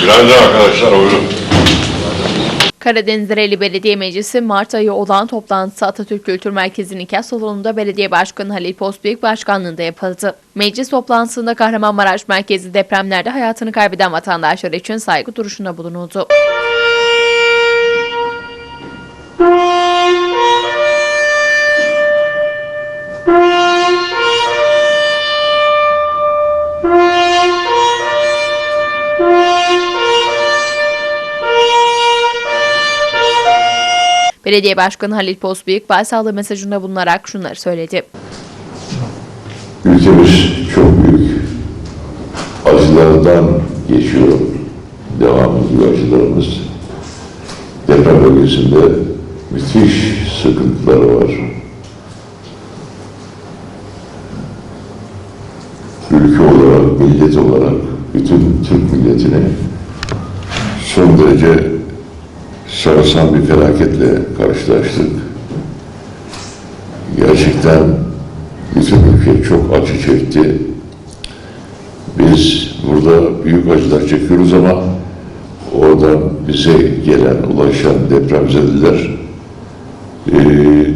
Günaydın arkadaşlar, buyurun. Karadeniz Dereli Belediye Meclisi Mart ayı olan toplantısı Atatürk Kültür Merkezi'nin nikah salonunda Belediye Başkanı Halil Postbüyük başkanlığında yapıldı. Meclis toplantısında Kahramanmaraş merkezi depremlerde hayatını kaybeden vatandaşlar için saygı duruşunda bulunuldu. Belediye Başkanı Halil Postbüyük başsağlığı mesajında bulunarak şunları söyledi. Ülkemiz çok büyük acılardan geçiyor. Devam ediyor acılarımız. Deprem bölgesinde müthiş sıkıntıları var. Ülke olarak, millet olarak bütün Türk milletini son derece sarsan bir felaketle karşılaştık. Gerçekten bütün ülke çok acı çekti. Biz burada büyük acılar çekiyoruz ama oradan bize gelen, ulaşan depremzedeler e,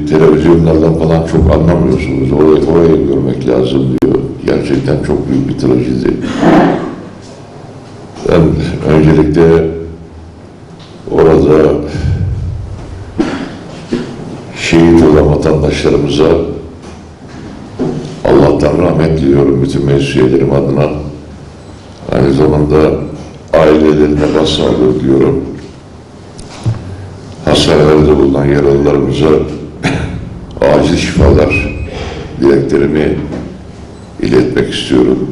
televizyonlardan falan çok anlamıyorsunuz. Orayı, orayı görmek lazım diyor. Gerçekten çok büyük bir trajedi. Ben öncelikle orada şehit olan vatandaşlarımıza Allah'tan rahmet diliyorum bütün meclis adına. Aynı zamanda ailelerine başsağlığı diliyorum. Hastanelerde bulunan yaralılarımıza acil şifalar dileklerimi iletmek istiyorum.